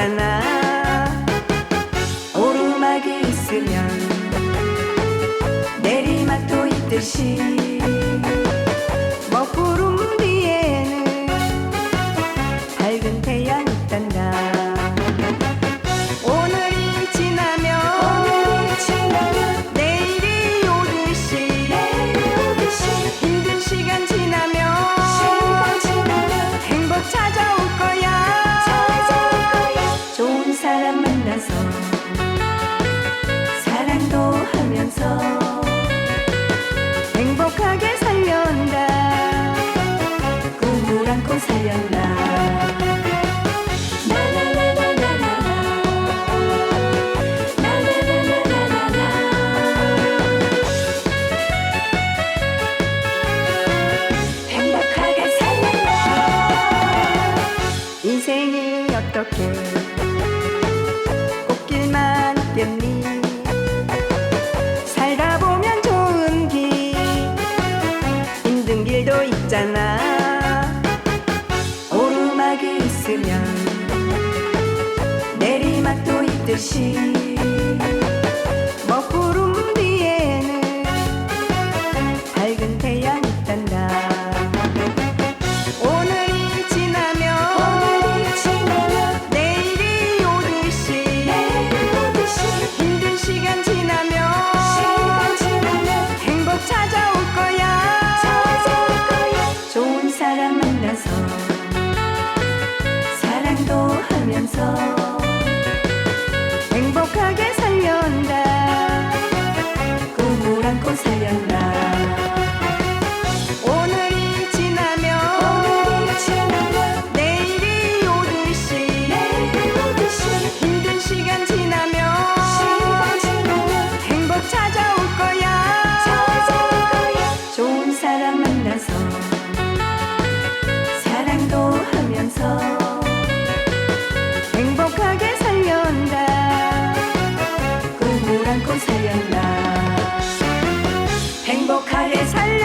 있잖아. 오르막이 있으면 내리막도 있듯이. 만나서 사랑도 하면서 행복하게 살려온다. 꿈을 안고 살려온다. 명리 살다 보면 좋은 길. 힘든 길도 있잖아. 오르막이 있으면 내리막도 있듯이. corazón. 행복하게 살련다. 꿈을 안고 살련다. 행복하게 살